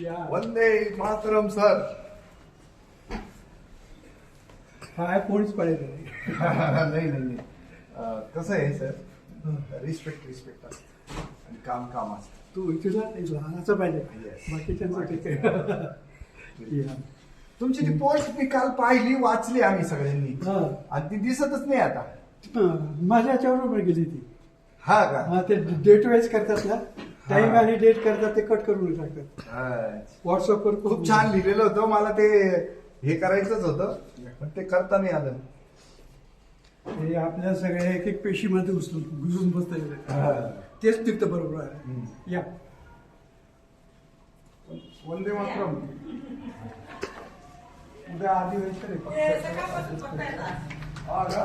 या वंदे मातरम सर. हा कोणीच पडेल नाही नाही कसं आहे सर? रिस्पेक्ट रिस्पेक्ट असतं आणि काम काम असतं. तू तुला लहानाचं पाहिजे. Yes. बाकीच्यांचं ठीक आहे. या. तुमची ती पोस्ट मी काल पाहिली वाचली आम्ही सगळ्यांनी. आणि ती दिसतच नाही आता. माझ्या याच्यावर गेली ती. हा का? ते डेट वाईज करतात ना? टाइम. आणि डेट करतात ते कट करून टाकतात. व्हॉट्सअपवर खूप छान लिहिलेलं होतं मला ते हे करायचंच होतं पण ते करता नाही आलं हे आपल्या सगळ्या एक एक पेशीमध्ये उचलून घुसून हा. बसतात तेच तिथं बरोबर आहे. या वंदे मातरम उद्या अधिवेशन आहे पक्षाचं. हा का?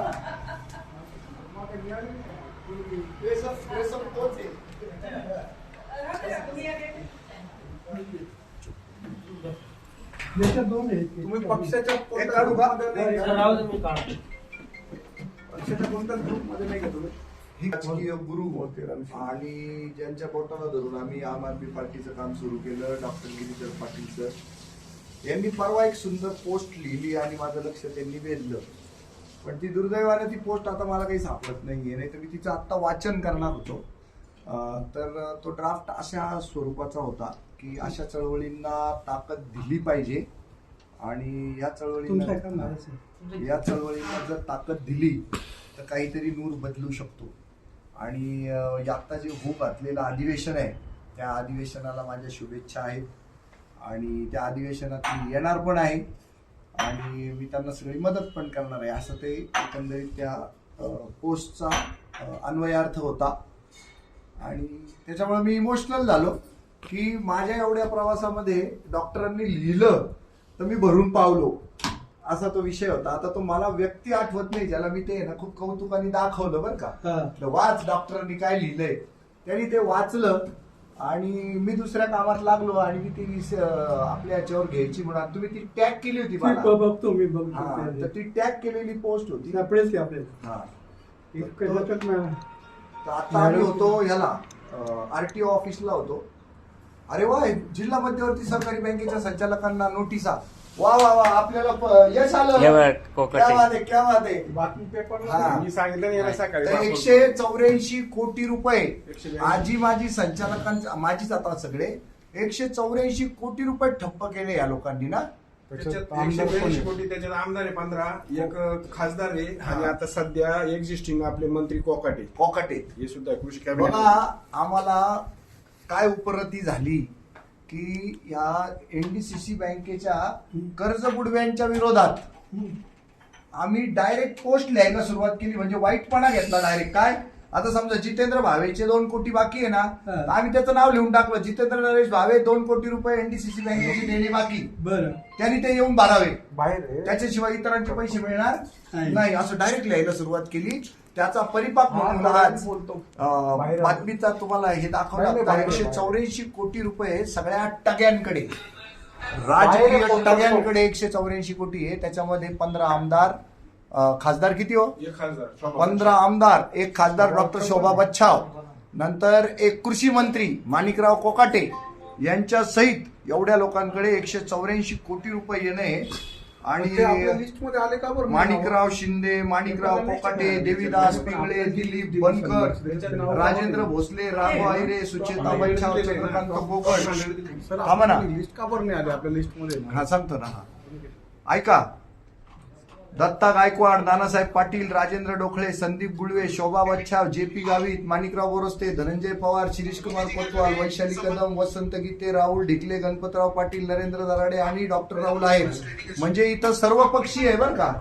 मग मिळाली? हे सब- हे सब तोच आहे. याच्यात दोन आहेत तुम्ही पक्षाच्या कोणत्या ग्रुपमध्ये नाही का? पक्षाच्या कोणत्याच ग्रुपमध्ये नाही का तुम्ही राजकीय गुरु आणि ज्यांच्या पोटाला धरून आम्ही आम आदमी पार्टीचं काम सुरू केलं डॉक्टर गिरीधर पाटील सर यांनी परवा एक सुंदर पोस्ट लिहिली आणि माझं लक्ष त्यांनी वेधलं पण ती दुर्दैवाने ती पोस्ट आता मला काही सापडत नाहीये नाही तर मी तिचं आत्ता वाचन करणार होतो. तर तो ड्राफ्ट अशा स्वरूपाचा होता की अशा चळवळींना ताकद दिली पाहिजे आणि या चळवळींना माझ्याचं? या चळवळींना जर ताकद दिली तर काहीतरी नूर बदलू शकतो. आणि आत्ता जे होऊ घातलेलं अधिवेशन आहे त्या अधिवेशनाला माझ्या शुभेच्छा आहेत. आणि त्या अधिवेशनात मी येणार पण आहे. आणि मी त्यांना सगळी मदत पण करणार आहे. असं ते एकंदरीत त्या पोस्टचा अन्वयार्थ होता. आणि त्याच्यामुळे मी इमोशनल झालो की माझ्या एवढ्या प्रवासामध्ये डॉक्टरांनी लिहिलं तर मी भरून पावलो असा तो विषय होता. आता तो मला व्यक्ती आठवत नाही ज्याला मी ते ना खूप कौतुकाने दाखवलं बरं का. वाच डॉक्टरांनी काय लिहिलंय. त्यांनी ते वाचलं आणि मी दुसऱ्या कामात लागलो आणि मी ती आपल्या याच्यावर घ्यायची म्हणून. तुम्ही ती टॅग केली होती बघतो मी बघतो. ती टॅग केलेली पोस्ट होती. सापडेल की आपल्याला? हा तर आता आम्ही होतो ह्याला आरटीओ ऑफिसला होतो अरे वा जिल्हा मध्यवर्ती सहकारी बँकेच्या संचालकांना नोटिसा वा वा वा आपल्याला प- यश आलं हे. क्या बात आहे क्या बात आहे बातमी पेपर हा. मी सांगितलं ना याला सकाळी तर वापरून. एकशे चौऱ्याऐंशी कोटी रुपये ब्याऐंशी. आजी माझी संचालकांचा माझीच आता सगळे एकशे चौऱ्याऐंशी कोटी रुपये ठप्प केले या लोकांनी ना त्याच्यात एकशे आमदार ब्याऐंशी आहे? कोटी त्याच्यात आमदार आहे पंधरा. एक खासदार आहे आणि आता सध्या एक्झिस्टिंग आपले मंत्री कोकाटे पॉकेट हे सुद्धा कृषी कॅबिनेट बघा आम्हाला काय उपरती झाली की या एनडीसीसी बँकेच्या कर्ज बुडव्यांच्या विरोधात आम्ही डायरेक्ट पोस्ट लिहायला सुरुवात केली. म्हणजे वाईटपणा घेतला डायरेक्ट काय? आता समजा जितेंद्र भावेचे दोन कोटी बाकी आहे ना आम्ही त्याचं नाव लिहून टाकलं. जितेंद्र नरेश भावे दोन कोटी रुपये एनडीसीसी बँकेची देणे बाकी. बरं. त्यांनी ते येऊन भरावे. बाहेर आहे. त्याच्याशिवाय इतरांचे पैसे मिळणार नाही. असं डायरेक्ट लिहायला सुरुवात केली. त्याचा परिपाक हा, म्हणून आज बातमीचा तुम्हाला हे दाखवलं एकशे चौऱ्याऐंशी कोटी रुपये सगळ्या टग्यांकडे. राजकीय टग्यांकडे एकशे चौऱ्याऐंशी कोटी आहे. त्याच्यामध्ये पंधरा आमदार खासदार किती हो पंधरा आमदार एक खासदार डॉक्टर शोभा बच्छाव नंतर एक कृषी मंत्री माणिकराव कोकाटे यांच्या सहित एवढ्या लोकांकडे एकशे चौऱ्याऐंशी कोटी रुपये येणे आणि माणिकराव शिंदे माणिकराव कोकाटे देवीदास पिंगळे दिलीप बनकर राजेंद्र भोसले राघव आहिरे सुचेता बच्छाव चंद्रकांत बोगट थांबा ना लिस्ट का बरं नाही आले आपल्या लिस्टमध्ये हा सांगतो ना हा ऐका दत्ता गायकवाड नानासाहेब पाटील राजेंद्र डोखळे संदीप गुळवे शोभा वच्छाव जे पी गावित माणिकराव बोरस्ते धनंजय पवार शिरीष कुमार कोतवाल वैशाली कदम वसंत गीते राहुल ढिकले गणपतराव पाटील नरेंद्र दराडे आणि डॉक्टर राहुल आहेत. म्हणजे इथं सर्व पक्षीय आहे बरं का?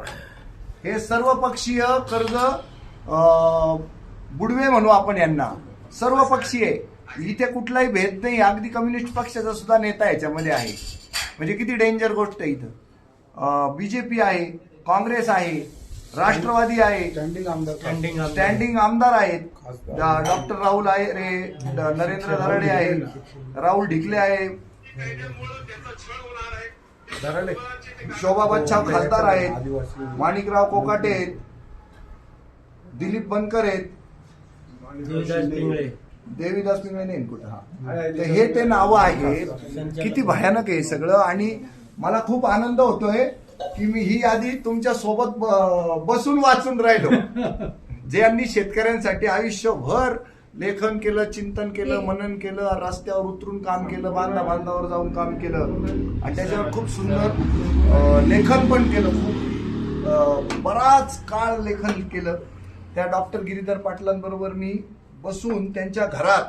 हे सर्व पक्षीय कर्ज बुडवे म्हणू आपण यांना. सर्व पक्षीय आहे. इथे कुठलाही भेद नाही. अगदी कम्युनिस्ट पक्षाचा सुद्धा नेता याच्यामध्ये आहे. म्हणजे किती डेंजर गोष्ट आहे इथं. बीजेपी आहे. काँग्रेस आहे राष्ट्रवादी आहे स्टँडिंग आमदार स्टँडिंग आमदार. आहेत. डॉक्टर राहुल आहे रे नरेंद्र दराडे आहे राहुल ढिकले. आहे. शोभा बच्छाव खासदार आहेत. माणिकराव कोकाटे आहेत. दिलीप बनकर आहेत. देवीदास पिंगळे. नाही कुठं हा. तर हे ते नावं आहेत. किती भयानक आहे हे सगळं. आणि मला खूप आनंद होतोय की मी ही यादी तुमच्यासोबत बसून वाचून राहिलो. जे यांनी शेतकऱ्यांसाठी आयुष्यभर लेखन केलं चिंतन केलं मनन केलं रस्त्यावर उतरून काम केलं बांधा बांधावर जाऊन काम केलं. आणि त्याच्यावर खूप सुंदर लेखन पण केलं. खूप बराच काळ लेखन केलं. त्या डॉक्टर गिरीधर पाटलांबरोबर मी बसून त्यांच्या घरात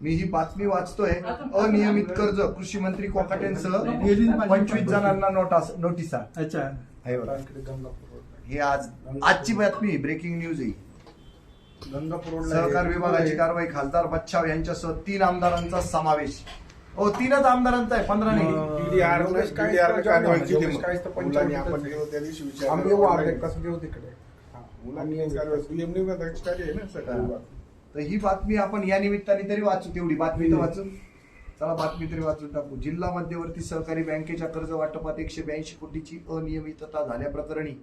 मी ही बातमी वाचतोय अनियमित कर्ज कृषी मंत्री कोकाटेंसह पंचवीस जणांना नोटास नोटिसा अच्छा हे. हे आज आजची बातमी ब्रेकिंग न्यूज आहे सहकार हे- विभागाची कारवाई खासदार बच्छाव यांच्यासह तीन आमदारांचा समावेश हो तीनच आमदारांचा आहे पंधरा नाही तर हा, ही बातमी आपण या निमित्ताने तरी वाचू तेवढी बातमी तर वाचू चला बातमी तरी वाचून टाकू जिल्हा मध्यवर्ती सहकारी बँकेच्या कर्ज वाटपात एकशे ब्याऐंशी कोटीची अनियमितता झाल्याप्रकरणी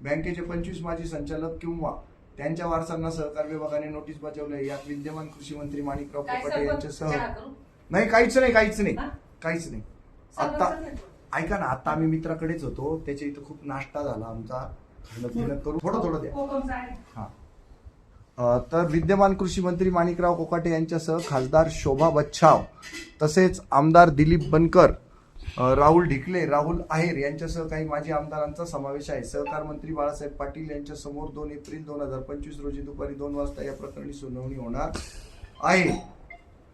बँकेचे पंचवीस माजी संचालक किंवा त्यांच्या वारसांना सहकार विभागाने नोटीस बजावली यात विद्यमान कृषी मंत्री माणिकराव सरपंच यांच्यासह? नाही काहीच नाही काहीच नाही हा? काहीच नाही आता. ऐका ना आता आम्ही मित्राकडेच होतो त्याच्या इथं खूप नाश्ता झाला आमचा करू थोडं थोडं द्या कोकमचं आहे. हा. तर विद्यमान कृषी मंत्री माणिकराव कोकाटे यांच्यासह खासदार शोभा बच्छाव तसेच आमदार दिलीप बनकर राहुल ढिकले राहुल आहेर यांच्यासह काही माजी आमदारांचा समावेश आहे. सहकार मंत्री बाळासाहेब पाटील यांच्या समोर दोन एप्रिल दोन हजार पंचवीस रोजी दुपारी दोन वाजता या प्रकरणी सुनावणी होणार आहे.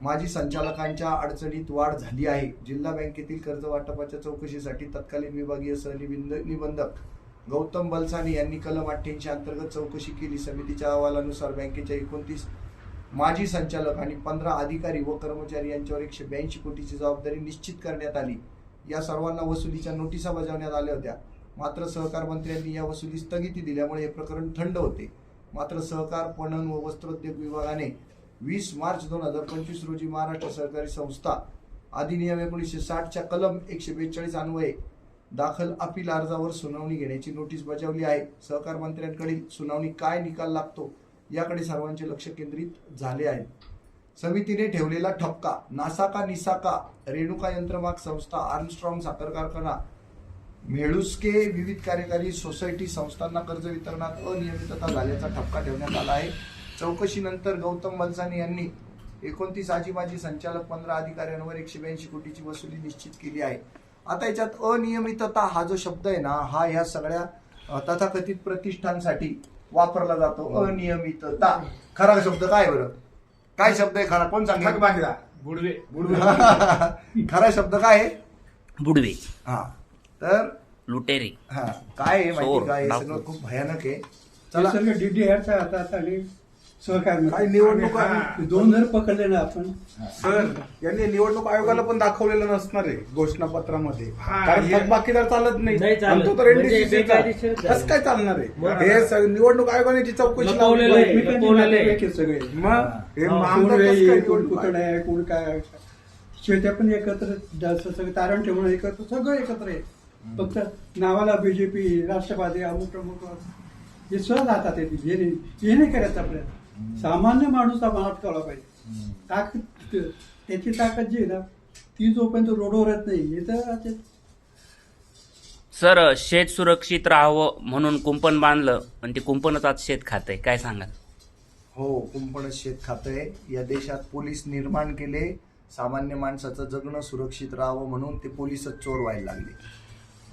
माजी संचालकांच्या अडचणीत वाढ झाली आहे. जिल्हा बँकेतील कर्ज वाटपाच्या चौकशीसाठी तत्कालीन विभागीय सहनिबंध निबंधक गौतम बलसानी यांनी कलम अठ्ठ्याऐंशी अंतर्गत चौकशी केली. समितीच्या अहवालानुसार बँकेच्या एकोणतीस माजी संचालक आणि पंधरा अधिकारी व कर्मचारी यांच्यावर एकशे ब्याऐंशी कोटीची जबाबदारी निश्चित करण्यात आली. या सर्वांना वसुलीच्या नोटिसा बजावण्यात आल्या होत्या. मात्र सहकार मंत्र्यांनी या वसुली स्थगिती दिल्यामुळे हे प्रकरण थंड होते. मात्र सहकार पणन व वस्त्रोद्योग विभागाने वीस मार्च दोन हजार पंचवीस रोजी महाराष्ट्र सहकारी संस्था अधिनियम एकोणीसशे साठच्या कलम एकशे बेचाळीस अन्वये दाखल अपील अर्जावर सुनावणी घेण्याची नोटीस बजावली आहे. सहकार मंत्र्यांकडील सुनावणी काय निकाल लागतो याकडे सर्वांचे लक्ष केंद्रित झाले आहे. समितीने ठेवलेला ठपका नासाका निसाका रेणुका यंत्रमाग संस्था आर्मस्ट्रॉंग साखर कारखाना मेळुस्के विविध कार्यकारी सोसायटी संस्थांना कर्ज वितरणात अनियमितता झाल्याचा ठपका ठेवण्यात आला आहे. चौकशीनंतर गौतम बलसानी यांनी एकोणतीस आजी माजी संचालक पंधरा अधिकाऱ्यांवर एकशे ब्याऐंशी कोटीची वसुली निश्चित केली आहे. आता याच्यात अनियमितता हा जो शब्द आहे ना हा ह्या सगळ्या तथाकथित प्रतिष्ठानसाठी वापरला जातो. अनियमितता. खरा शब्द काय आहे बरं? काय शब्द आहे खरा? कोण सांगेल? थकबाकीदार. खरा शब्द काय आहे? बुडवे. हा. तर लुटेरे. हा. काय आहे माहिती काय हे खूप भयानक आहे. हे चला. सगळं डीडीआरच्या हातात आणि सहकार काही निवडणूक हा. दोन जर पकडले ना आपण सर यांनी निवडणूक आयोगाला पण दाखवलेलं नसणार आहे घोषणापत्रामध्ये हा, कारण हे- थकबाकीदार चालत नाही नाही चालत. आणि तो तर म्हणजे NDCC चा. बेकायदेशीर झालं. कसं काय चालणार बरं. आहे हे स- निवडणूक आयोगाने जी चौकशी लपवलेलं लावली आहे. एकमेकांचे लपवलेलं आहे. नातेवाईक आहेत सगळे मग हे कोण आमदार कसं वेळी काय कोण निवडणूक कुठं आहे कोण काय शेवट्या पण एकत्र जास्त सगळं तारण ठेवून एकत्र सगळं एकत्र आहे फक्त नावाला बीजेपी राष्ट्रवादी अमुक प्रमुख हे सहज हातात येते हे नाही हे नाही करायचं आपल्याला सामान्य माणूस हा मनात कळला पाहिजे. ताकद त्याची ताकद जी ना ती जोपर्यंत रोडवर येत नाही हे तर सर शेत सुरक्षित राहावं म्हणून कुंपण बांधलं आणि ते कुंपणच आज शेत खातंय. काय सांगाल? हो कुंपण शेत खातंय. या देशात पोलीस निर्माण केले. सामान्य माणसाचं जगणं सुरक्षित राहावं म्हणून ते पोलीसच चोर व्हायला लागले.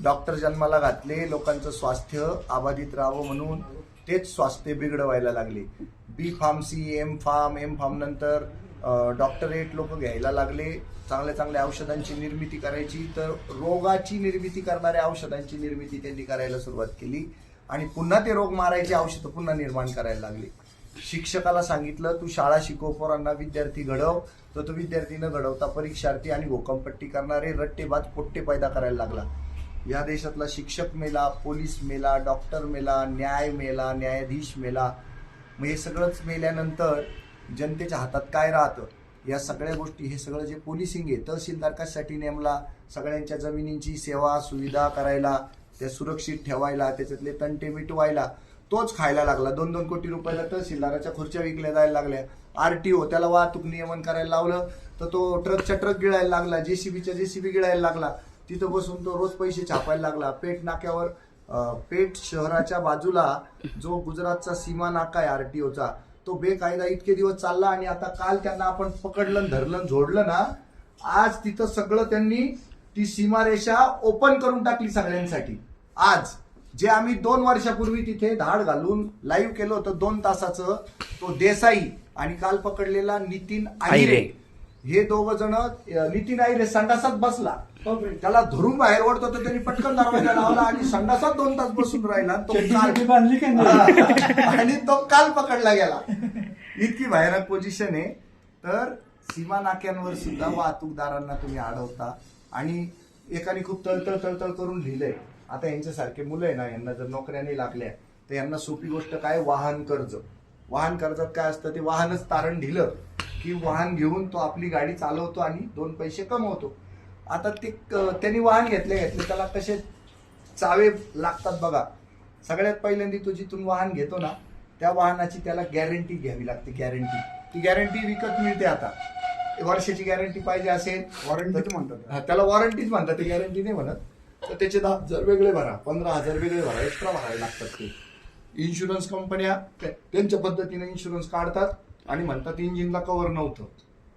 डॉक्टर जन्माला घातले. लोकांचं स्वास्थ्य अबाधित राहावं म्हणून तेच स्वास्थ्य बिघडवायला लागले. B pharmacy M pharm M pharm नंतर डॉक्टरेट लोक घ्यायला लागले. चांगल्या चांगल्या औषधांची निर्मिती करायची. तर रोगाची निर्मिती करणाऱ्या औषधांची निर्मिती त्यांनी करायला सुरुवात केली. आणि पुन्हा ते रोग मारायची औषधं पुन्हा निर्माण करायला लागली. शिक्षकाला सांगितलं तू शाळा शिकव पोरांना विद्यार्थी घडव. तर तो विद्यार्थी न घडवता परीक्षार्थी आणि घोकमपट्टी करणारे रट्टेबाज पोट्टे पैदा करायला लागला. या देशातला शिक्षक मेला पोलीस मेला डॉक्टर मेला न्याय मेला न्यायाधीश मेला मग हे सगळंच मेल्यानंतर जनतेच्या हातात काय राहतं? या सगळ्या गोष्टी हे सगळं जे पोलिसिंग आहे तहसीलदार कशासाठी नेमला? सगळ्यांच्या जमिनींची सेवा सुविधा करायला त्या सुरक्षित ठेवायला त्याच्यातले तंटे मिटवायला तोच खायला लागला. दोन दोन कोटी रुपयाला तहसीलदाराच्या खुर्च्या विकल्या जायला लागल्या. आरटीओ त्याला वाहतूक नियमन करायला लावलं तर तो ट्रकच्या ट्रक गिळायला लागला जेसीबीच्या जेसीबी गिळायला लागला. तिथं बसून तो रोज पैसे छापायला लागला. पेठ नाक्यावर अं, पेठ शहराच्या बाजूला जो गुजरातचा सीमा नाका आहे आरटीओचा तो बेकायदा इतके दिवस चालला आणि आता काल त्यांना आपण पकडलं धरलं झोडलं ना आज तिथं सगळं त्यांनी ती सीमारेषा ओपन करून टाकली सगळ्यांसाठी. आज जे आम्ही दोन वर्षापूर्वी तिथे धाड घालून लाईव्ह केलं होतं दोन तासाचं तो देसाई आणि काल पकडलेला नितीन आहिरे. आहिरे. हे दोघ जण नितीन आहिरे संडासात बसला. त्याला धरून बाहेर ओढतो तर त्यांनी पटकन दरवाजा लावला आणि संडासात दोन तास बसून राहिला. तो काल बांधली. आणि तो काल पकडला गेला. इतकी भयानक पोझिशन आहे. तर सीमा नाक्यांवर सुद्धा वाहतूकदारांना तुम्ही अडवता. आणि एकाने खूप तळतळ तळतळ करून लिहिलंय. आता यांच्यासारखे मुलं आहे ना यांना जर नोकऱ्या नाही लागल्या तर यांना सोपी गोष्ट काय? वाहन कर्ज. वाहन कर्जात काय असतं? ते वाहनच तारण दिलं की वाहन घेऊन तो आपली गाडी चालवतो आणि दोन पैसे कमवतो. आता ते त्यांनी वाहन घेतले घेतले. त्याला कसे चावे लागतात बघा. सगळ्यात पहिल्यांदा तो जिथून वाहन घेतो ना त्या वाहनाची त्याला गॅरंटी घ्यावी लागते गॅरंटी ती गॅरंटी विकत मिळते आता. वर्षाची गॅरंटी पाहिजे असेल वॉरंटीच म्हणतात. त्याला वॉरंटीच म्हणतात ते गॅरंटी नाही म्हणत. तर त्याचे दहा हजार वेगळे भरा पंधरा हजार वेगळे भरा एक्स्ट्रा भरावे लागतात ते. इन्शुरन्स कंपन्या त्या- त्यांच्या पद्धतीने इन्शुरन्स काढतात आणि म्हणतात इंजिनला कव्हर नव्हतं.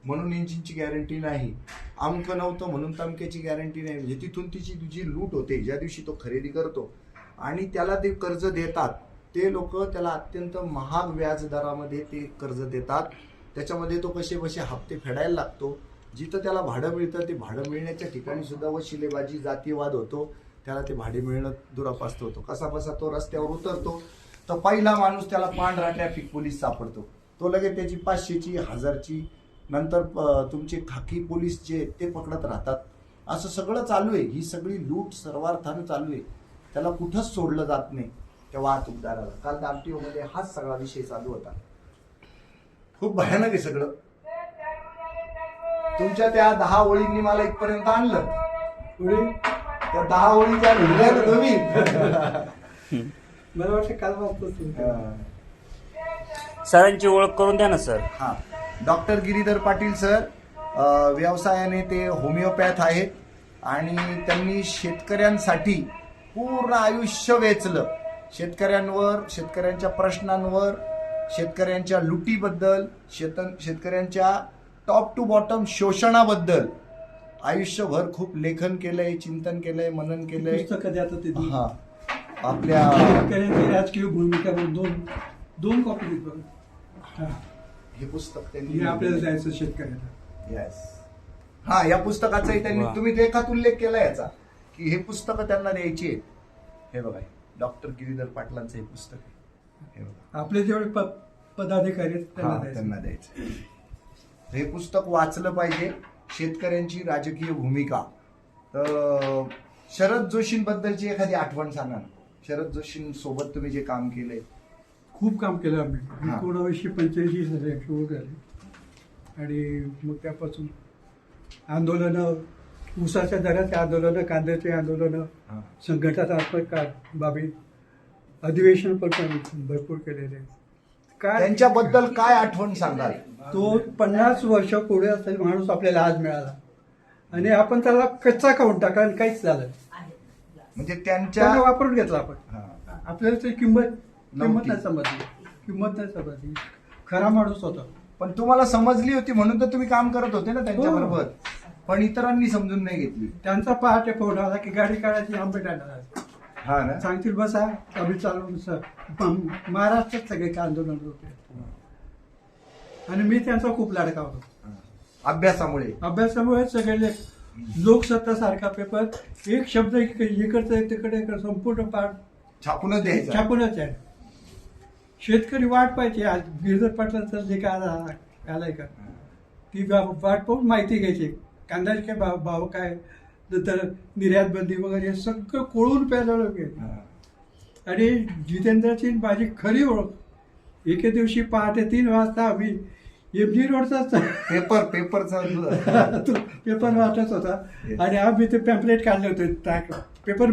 म्हणून इंजिनची गॅरंटी नाही. अमक नव्हतं म्हणून तमक्याची गॅरंटी नाही. म्हणजे तिथून तिची जी लूट होते ज्या दिवशी तो खरेदी करतो आणि त्याला ते कर्ज देतात ते लोक त्याला अत्यंत महाग व्याज दरामध्ये ते कर्ज देतात. त्याच्यामध्ये तो कसे बसे हप्ते फेडायला लागतो. जिथं त्याला भाडं मिळतं ते भाडं मिळण्याच्या ठिकाणी सुद्धा वशिलेबाजी जातीवाद होतो. त्याला ते भाडे मिळणं दुरापास्त होतो. कसा बसा तो रस्त्यावर उतरतो. तर पहिला माणूस त्याला पांढरा ट्रॅफिक पोलीस सापडतो. तो लगेच त्याची पाचशेची हजारची नंतर तुमचे खाकी पोलीस जे आहेत ते पकडत राहतात. असं सगळं चालू आहे. ही सगळी लूट सर्वार्थानं चालू आहे. त्याला कुठंच सोडलं जात नाही त्या वाहतूकदाराला. काल दामटीओ मध्ये हाच सगळा विषय चालू होता. खूप भयानक आहे सगळं. तुमच्या त्या दहा ओळींनी मला इथपर्यंत आणलं. त्या दहा ओळी त्या लिहिल्या ना तुम्ही मला वाटतं काल वाचतोच तू. सरांची ओळख करून द्या ना सर. हा. डॉक्टर गिरीधर पाटील सर व्यवसायाने ते होमिओपॅथ आहेत आणि त्यांनी शेतकऱ्यांसाठी पूर्ण आयुष्य वेचलं. शेतकऱ्यांवर शेतकऱ्यांच्या प्रश्नांवर शेतकऱ्यांच्या लुटीबद्दल शेत शेतकऱ्यांच्या टॉप टू बॉटम शोषणाबद्दल. आयुष्यभर खूप लेखन केलंय चिंतन केलंय मनन केलंय. हा. आपल्या शेतकऱ्यांची राजकीय भूमिका दोन दोन कॉपी हा. पुस्तक त्यांनी हे आपल्याला जायचं शेतकऱ्याला. येस हा या पुस्तकाचाही त्यांनी वा. तुम्ही रेखात उल्लेख केला याचा की हे पुस्तक त्यांना द्यायची आहेत. हे बघा डॉक्टर गिरीधर पाटलांचं हे पुस्तक आहे. हे बघा. आपले जेवढे प- पदाधिकारी आहेत त्यांना हा, द्यायचं. त्यांना द्यायचं हे पुस्तक वाचलं पाहिजे. शेतकऱ्यांची राजकीय भूमिका. तर शरद जोशींबद्दलची एखादी आठवण सांगा ना. शरद जोशींसोबत तुम्ही जे काम केलंय खूप काम केलं आम्ही हा. एकोणावीसशे पंच्याऐंशी साली सुरू झाली आणि मग त्यापासून आंदोलनं ऊसाच्या दराचे आंदोलनं कांद्याचे आंदोलनं हा. संघटनात्मक का बाबी अधिवेशन पण आम्ही भरपूर केलेले काय त्यांच्याबद्दल काय आठवण सांगाल तो पन्नास वर्ष पुढे असलेला माणूस आपल्याला आज मिळाला आणि आपण त्याला कच्चा खाऊन टाकला आणि काहीच झालं नाही. म्हणजे त्यांच्या त्याला वापरून घेतला आपण हा. आपल्याला त्याची किंमत किंमत. नाही समजली. किंमत नाही समजली. खरा माणूस होता. पण तुम्हाला समजली होती म्हणून तर तुम्ही काम करत होते ना त्यांच्या हो. बरोबर. पण इतरांनी समजून नाही घेतली. त्यांचा पहाटे फोन आला की गाडी काढायची आंबे टाकणार हा ना? सांगतील बसा आम्ही चालवून सर महाराष्ट्रात सगळे काय आंदोलन होते. आणि मी त्यांचा खूप लाडका होतो. अभ्यासामुळे? अभ्यासामुळे सगळे लोकसत्ता सारखा पेपर एक शब्द इक- इकडचं तिकडे संपूर्ण पाठ छापूनच द्यायचा. छापूनच आहे शेतकरी वाट पाहिजे आज गिरधर पाटलांचं जे काय आला- आलंय का? ती वाट पाहून माहिती घ्यायची. कांद्याचे काय भाव भाव काय? नंतर निर्यात बंदी वगैरे हे सगळं कोळून प्यायला हा. आणि जितेंद्रची माझी खरी ओळख. एके दिवशी पहाटे तीन वाजता आम्ही एमजी रोडचाच पेपर पेपरचा तो पेपर वाटत होता. आणि आम्ही ते पॅम्पलेट काढले होते. टाक पेपर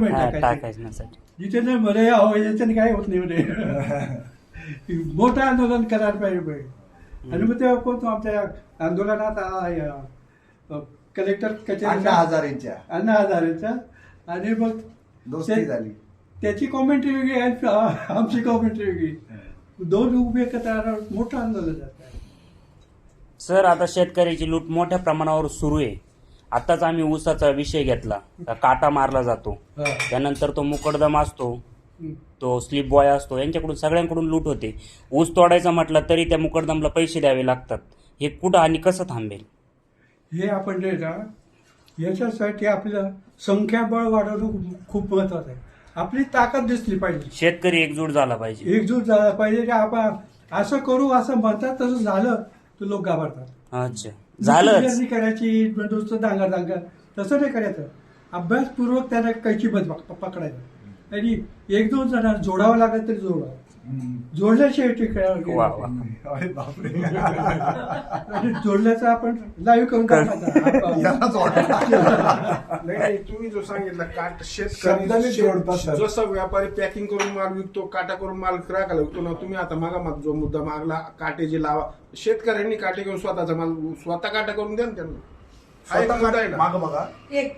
नाही म्हणे अहो याच्याने काय होत नाही म्हणे. मोठं आंदोलन करायला पाहिजे. म्हणे. आणि मग तेव्हा कोण तो आपल्या आंदोलनात कलेक्टर कचेरी हजारेंच्या. अण्णा हजारेचा आणि मग दोस्ती झाली. त्याची कॉमेंट्री वेगळी आणि आमची कॉमेंट्री वेगळी. दोन उभे एकत्र मोठं आंदोलन जातं सर आता शेतकऱ्याची लूट मोठ्या प्रमाणावर सुरू आहे. आताच आम्ही ऊसाचा विषय घेतला. का काटा मारला जातो. त्यानंतर तो मुकडदम असतो. हम्म. तो स्लिप बॉय असतो यांच्याकडून सगळ्यांकडून लूट होते. ऊस तोडायचा म्हटलं तरी त्या मुकडदमला पैसे द्यावे लागतात. हे कुठं आणि कसं थांबेल? हे आपण जे ना याच्यासाठी आपलं संख्याबळ वाढवणं खूप- महत्वाचं आहे. आपली ताकद दिसली पाहिजे. शेतकरी एकजूट झाला पाहिजे. एकजूट झाला पाहिजे की आपण असं करू असं म्हणतात तसं झालं तर लोक घाबरतात. अच्छा. दुसऱ्यांनी करायची नुसतं दांगा दांगा तसं नाही करायचं. अभ्यासपूर्वक त्याला कैची बद पकडायचं. आणि एक दोन जण जोडावं लागत तरी जोडावं जोडल्याशिवाय वा टिकायला वा अरे बापरे. आणि जोडल्याचं आपण लाईव्ह करून. यालाच. नाही नाही तुम्ही जो सांगितलं काट शब्दाने जोडतात, शेतकरी सर. जसं व्यापारी पॅकिंग करून माल विकतो काटा करून माल ग्राहकाला विकतो ना तुम्ही आता मागा माग जो मुद्दा मागला काटे जे लावा. शेतकऱ्यांनी काटे घेऊन स्वतःचा माल स्वतः काटा करून द्या ना त्यांना. हा एक मुद्दा आहे स्वतः ना. माग बघा एक.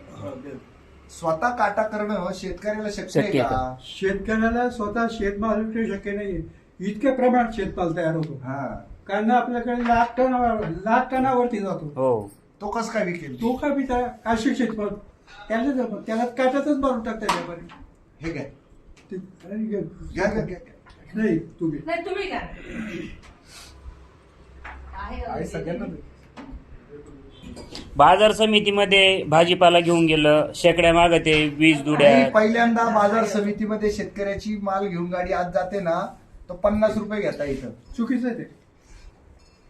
स्वतः काटा करणं शेतकऱ्याला शक्य आहे शक्य आहे का? शेतकऱ्याला स्वतः शेतमाल विकणे शक्य नाही. इतक्या प्रमाणात शेतमाल तयार होतो. हा. कांदा आपल्याकडे लाख टनावर लाख टनावरती जातो. हो. तो कस काय विकेल? तो का बिचारा काशी शेतमाल. त्याला जमत त्याला काटातच मारून टाकतात व्यापारी हे काय ते- अरे घे. घ्या. घ्या घ्या नाही तुम्ही. नाही तुम्ही का आहे सगळ्यांना दे. बाजार समितीमध्ये भाजीपाला घेऊन गेलं शेकड्या मागते वीज आणि दुड्या पहिल्यांदा बाजार समितीमध्ये शेतकऱ्याची माल घेऊन गाडी आज जाते ना तर पन्नास रुपये घेता इथं. चुकीचं आहे ते.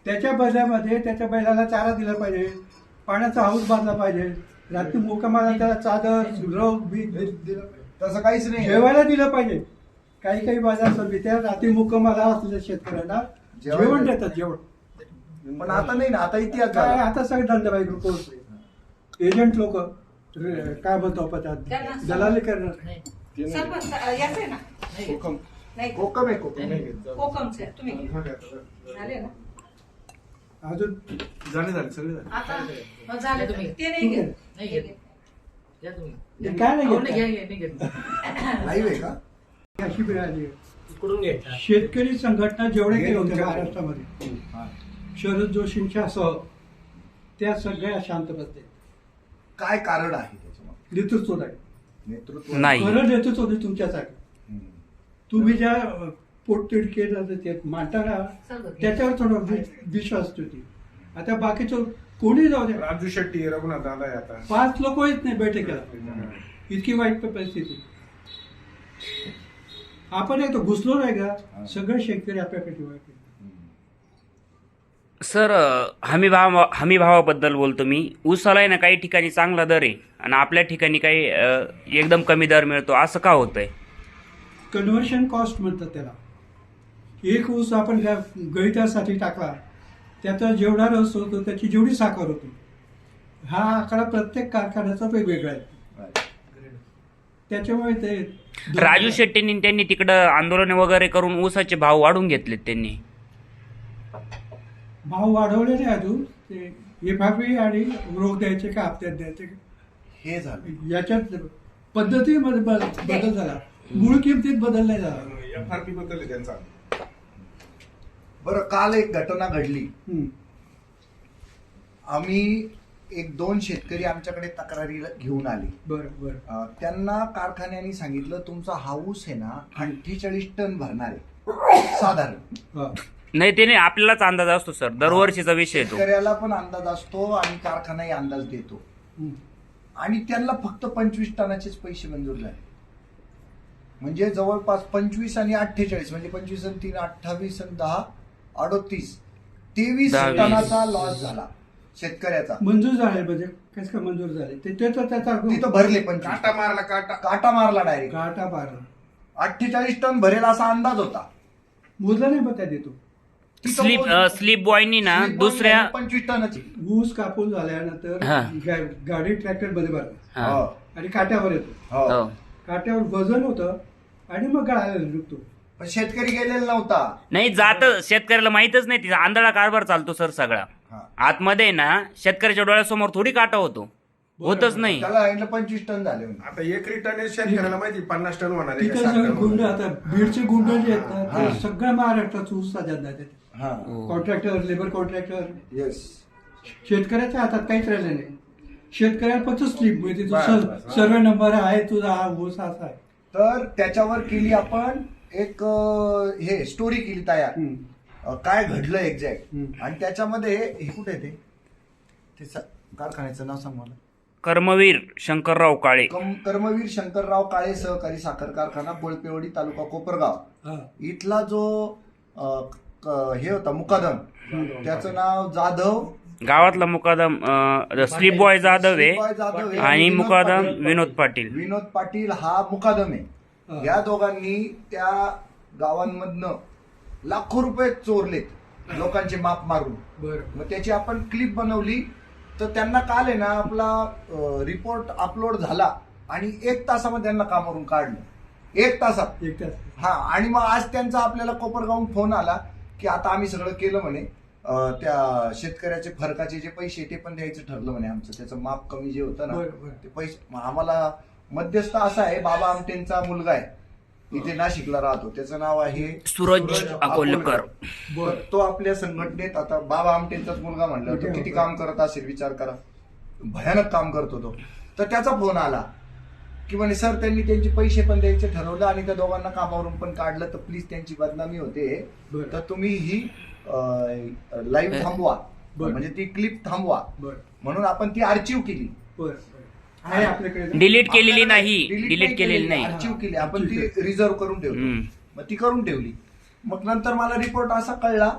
त्याच्या बदल्यामध्ये त्याच्या बैलाला चारा दिला पाहिजे पाण्याचा हाऊस बांधला पाहिजे रात्री मुकामाला त्याला चादर रग बीज दिलं पाहिजे. तसं काहीच नाही. जेवायला दिलं पाहिजे. काही काही बाजार समित्या रात्री मुक्कामाला असलेल्या शेतकऱ्यांना. जेवण जेवण देतात. देतात जेवण. पण आता नाही ना आता इतिहास काय झाला आता सगळे धंदेबाई ग्रुप एजंट लोक काय म्हणतो आपण त्यात दलाली करणार ते नाही. सरपंच याच आहे ना हुकम. नाही कोकम आहे कोकम नाही घेत. कोकमचं आहे. तुम्ही घ्या. झाले ना अजून झाले झाले सगळे झाले आता मग झाले तुम्ही ते नाही घेत नाही घेत. या तुम्ही. हे काय नाही घेत नाही, घ्या, घ्या, नाही घेत. लाईव्ह आहे का अशी वेळ आली आहे. इकडून घ्यायचा. शेतकरी संघटना जेवढे केले होते. महाराष्ट्रामध्ये हा. शरद जोशींच्या सह त्या सगळ्या शांत बसते काय कारण आहे त्याच्यामध्ये? नेतृत्व नाही. नेतृत्व नाही. खरं नेतृत्व होते तुमच्यासाठी. हम्म. तुम्ही ज्या पोटतिडकेलं ते मांडताना. त्याच्यावर थोडं विश्वास होती आता बाकीचं कोणी जाऊ द्या राजू शेट्टी रघुनाथ दादा आहे आता. पाच लोक येत नाही बैठकीला. इतकी वाईट परिस्थिती. आपण एक घुसलो नाही का? सगळे शेतकरी आपल्याकडे वाईट सर हमी भाव हमी भावाबद्दल बोलतो मी. ऊसाला आहे ना काही ठिकाणी चांगला दर आहे आणि आपल्या ठिकाणी काही एकदम कमी दर मिळतो. असं का होतंय? कन्व्हर्शन कॉस्ट म्हणतात त्याला. एक ऊस आपण गा- गळीत्यासाठी टाकला त्याचा जेवढा रस होतो त्याची जेवढी साखर होती हा आकडा प्रत्येक कारखान्याचा वेगवेगळा आहे. त्याच्यामुळे ते राजू शेट्टींनी त्यांनी तिकडं आंदोलन वगैरे करून ऊसाचे भाव वाढून घेतलेत त्यांनी. भाव वाढवले नाही अजून. ते एफआरपी आणि रोख द्यायचे का हप्त्यात द्यायचे का? हे झालं. याच्यात पद्धतीमध्ये बद- बदल झाला. मूळ किमतीत बदल नाही झाला. एफ आर पी बद्दल आहे त्यांचा बरं काल एक घटना घडली. हम्म. आम्ही एक दोन शेतकरी आमच्याकडे तक्रारी घेऊन आले. बरं बरं. अं, त्यांना कारखान्याने सांगितलं तुमचा हाऊस आहे ना अठ्ठेचाळीस टन भरणार आहे. साधारण. हा. नाही ते नाही आपल्यालाच अंदाज असतो सर. दरवर्षीचा विषय तो. शेतकऱ्याला पण अंदाज असतो आणि कारखानाही अंदाज देतो. आणि त्यांना फक्त पंचवीस टनाचेच पैसे मंजूर झाले. म्हणजे जवळपास पंचवीस आणि अठ्ठेचाळीस म्हणजे पंचवीस आणि तीन अठ्ठावीस आणि दहा अडोतीस तेवीस दहावीस. टनाचा लॉस झाला शेतकऱ्याचा. मंजूर झाले म्हणजे कसं काय मंजूर झाले? ते त्याचा त्याचा तिथं भरले पंचवीस. काटा मारला काटा. काटा मारला डायरेक्ट काटा बारा अठ्ठेचाळीस टन भरेल असा अंदाज होता. मोजला नाही त्या देतो. स्लीप स्लीप बॉयनी ना दुसऱ्या पंचवीस टनाची. ऊस कापून झाल्यानंतर हा. गा- गाडी ट्रॅक्टरमध्ये भरतात हा. हो, आणि काट्यावर येतो. हो. हो. काट्यावर वजन होतं आणि मग गळायला निघतो पण शेतकरी गेलेला नव्हता. नाही जात शेतकऱ्याला माहितच नाही. तिचा आंधळा कारभार चालतो सर सगळा. हा. आतमध्ये ना शेतकऱ्याच्या डोळ्यासमोर थोडी काटा होतो. होतच नाही. त्याला सांगितलं पंचवीस टन झाले. आता एक टन हे शेतकऱ्याला माहिती पन्नास टन होणार आहे. का, तिथे साठ सगळे टन गुंड होणार आहे. आता बीडचे गुंड जे आहेत ना ते सगळ्या महाराष्ट्रात ऊस साध्यात जातात. हा. कॉन्ट्रॅक्टर लेबर कॉन्ट्रॅक्टर येस शेतकऱ्याच्या हातात काहीच राहिलं नाही. शेतकऱ्याला फक्त स्लीप मिळते तुझा बस, बस. सर्वे नंबर आहे तुझा हा ऊस असा आहे तर त्याच्यावर केली आपण एक अं, हे स्टोरी केली तयार. हम्म. अं, काय घडलं एक्झॅक्ट हम्म. आणि त्याच्यामध्ये हे कुठे आहे ते? ते स- कारखान्याचं नाव सांग मला. कर्मवीर शंकरराव काळे. कम कर्मवीर शंकरराव काळे सहकारी साखर कारखाना बोळपेवडी तालुका कोपरगाव. हा. इथला जो अं, क- हे होता मुकादम. त्याचं नाव जाधव. गावातला मुकादम स्लीप बॉय जाधव आहे जाधव. आणि विनोद मुकादम पाटील. विनोद पाटील. विनोद पाटील हा मुकादम हा. आहे या दोघांनी त्या गावांमधनं लाखो रुपये चोरलेत लोकांचे माप मारून. बरं. मग त्याची आपण क्लिप बनवली. तर त्यांना काल आहे ना आपला रिपोर्ट अपलोड झाला आणि एक तासामध्ये त्यांना कामावरून काढलं. एक तासात. एक तास हा आणि मग आज त्यांचा आपल्याला कोपरगावून फोन आला. की आता आम्ही सगळं केलं म्हणे त्या शेतकऱ्याचे फरकाचे जे पैसे ते पण द्यायचं ठरलं म्हणे आमचं. त्याचं माप कमी जे होतं ना. ते पैसे आम्हाला मध्यस्थ असा आहे बाबा आमटेंचा मुलगा आहे. इथे नाशिकला राहतो. त्याचं नाव आहे सूरज अकोलकर. तो आपल्या संघटनेत आता बाबा आमटेंचाच मुलगा म्हणलं तो किती काम करत असेल विचार करा. भयानक काम करतो तो. तर त्याचा फोन आला. की म्हणे सर त्यांनी त्यांचे पैसे पण द्यायचे ठरवलं आणि त्या दोघांना कामावरून पण काढलं तर प्लीज त्यांची बदनामी होते. तर तुम्ही ही लाईव्ह थांबवा. बरं. म्हणजे ती क्लिप थांबवा. बरं. म्हणून आपण ती आर्चिव्ह केली. आहे आपल्याकडे डिलीट केलेली नाही. डिलीट केलेली नाही. आर्चिव्ह केली. आपण ती रिझर्व करून ठेवली. मग ती करून ठेवली. मग नंतर मला रिपोर्ट असा कळला.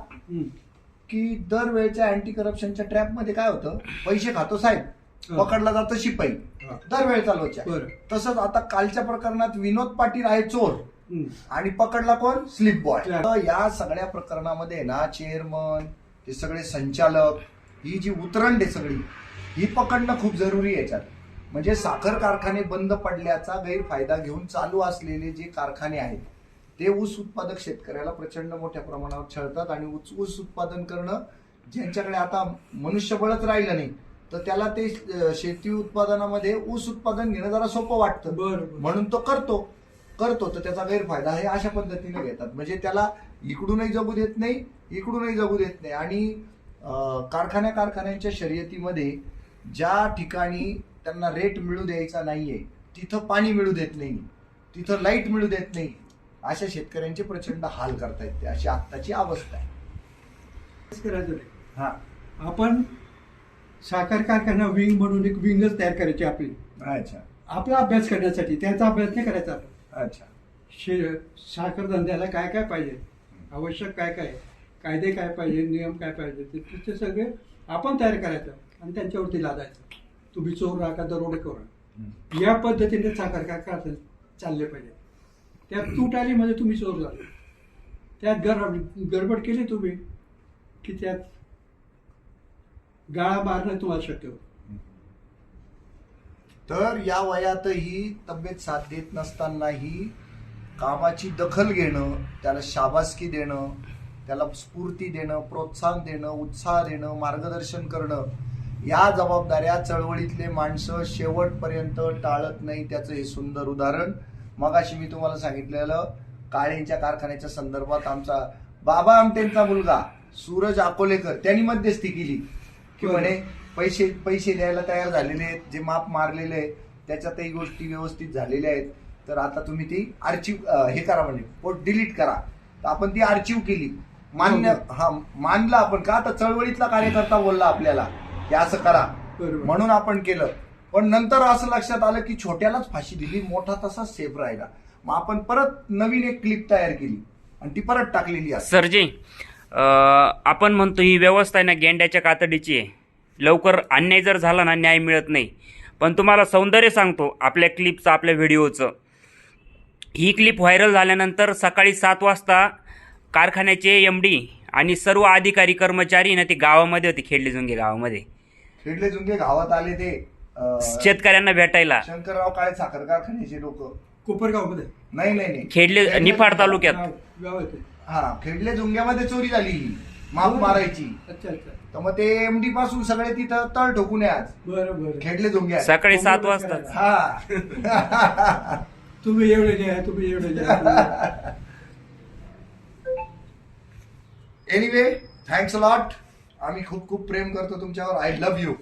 की दरवेळच्या अँटी करप्शनच्या ट्रॅपमध्ये काय होतं? पैसे खातो साहेब. पकडला जातं शिपाई. दरवेळ चालवायच्या बरं. तसंच आता कालच्या प्रकरणात विनोद पाटील आहे चोर हम्म. आणि पकडला कोण स्लिप बॉय. तर या सगळ्या प्रकरणामध्ये ना चेअरमन ते सगळे संचालक ही जी उतरंड आहे सगळी ही पकडणं खूप जरुरी आहे याच्यात म्हणजे साखर कारखाने बंद पडल्याचा गैरफायदा घेऊन चालू असलेले जे कारखाने आहेत ते ऊस उत्पादक शेतकऱ्याला प्रचंड मोठ्या प्रमाणावर छळतात आणि ऊस ऊस उत्पादन करणं ज्यांच्याकडे आता मनुष्यबळच राहिलं नाही तर त्याला ते शेती उत्पादनामध्ये ऊस उत्पादन घेणं जरा सोपं वाटतं. बरं. म्हणून तो करतो. करतो तर त्याचा गैरफायदा हे अशा पद्धतीने घेतात. म्हणजे त्याला इकडूनही जगू देत नाही इकडूनही जगू देत नाही. आणि कारखान्या कारखान्यांच्या शर्यतीमध्ये ज्या ठिकाणी त्यांना रेट मिळू द्यायचा नाहीये तिथं पाणी मिळू देत नाही तिथं लाइट मिळू देत नाही अशा शेतकऱ्यांचे प्रचंड हाल करतायत ते. अशी आत्ताची अवस्था आहे. हा. आपण साखर कारखाना विंग म्हणून एक विंगच तयार करायची आपली. अच्छा. आपला अभ्यास करण्यासाठी त्याचा अभ्यास नाही करायचा. आपण अच्छा. शे साखर धंद्याला काय काय पाहिजे? आवश्यक काय काय? कायदे काय पाहिजे? नियम काय पाहिजे? ते तिथे सगळे आपण तयार करायचं आणि त्यांच्यावरती लादायचं. तुम्ही चोर राहा का दरोडे करा या पद्धतीने साखर कारखाना चालले पाहिजे. त्यात तूट आली म्हणजे तुम्ही चोर झाले. त्यात गर गडबड केली तुम्ही की त्यात गाळा मारणं तुम्हाला शक्य होतं. तर या वयातही तब्येत साथ देत नसतानाही कामाची दखल घेणं त्याला शाबासकी देणं त्याला स्फूर्ती देणं प्रोत्साहन देणं उत्साह देणं मार्गदर्शन करणं या जबाबदाऱ्या चळवळीतले माणसं शेवटपर्यंत टाळत नाही त्याचं हे सुंदर उदाहरण. मगाशी मी तुम्हाला सांगितलेलं काळेंच्या कारखान्याच्या संदर्भात आमचा बाबा आमटेंचा मुलगा सूरज अकोलेकर त्यांनी मध्यस्थी केली. की म्हणे पैसे पैसे द्यायला तयार झालेले आहेत जे माप मारलेले आहेत त्याच्यातही गोष्टी व्यवस्थित झालेल्या आहेत. तर आता तुम्ही ती आर्चिव हे करा म्हणजे पोट डिलीट करा. तर आपण ती आर्चिव केली. मान्य हा मानलं आपण. का आता चळवळीतला कार्यकर्ता बोलला आपल्याला? की असं करा. म्हणून आपण केलं. पण नंतर असं लक्षात आलं की छोट्यालाच फाशी दिली मोठा तसाच सेफ राहिला. मग आपण परत नवीन एक क्लिप तयार केली. आणि ती परत टाकलेली आहे सरजी आपण म्हणतो ही व्यवस्था आहे ना गेंड्याच्या कातडीची आहे. लवकर अन्याय जर झाला ना न्याय मिळत नाही. पण तुम्हाला सौंदर्य सांगतो आपल्या क्लिपचं आपल्या व्हिडिओचं. ही क्लिप व्हायरल झाल्यानंतर सकाळी सात वाजता कारखान्याचे एम डी आणि सर्व अधिकारी कर्मचारी ना ते गावामध्ये होते खेडले जुंगे गावामध्ये. खेडले जुंगे गावात आले ते शेतकऱ्यांना भेटायला. शंकरराव काळे साखर कारखान्याचे लोक. कोपरगावमध्ये नाही नाही नाही. खेडले निफाड तालुक्यात. हा खेडले जुंग्यामध्ये चोरी झाली. ही. माप मारायची. अच्छा अच्छा. तर मग ते एमडी पासून सगळे तिथं तळ ठोकून आहे आज. बरं बरं. खेडले जुंग्या सकाळी सात वाजता. हा. तुम्ही एवढे घ्या तुम्ही एवढे घ्या. एनिवे थँक्स लॉट आम्ही खूप खूप प्रेम करतो तुमच्यावर. I love you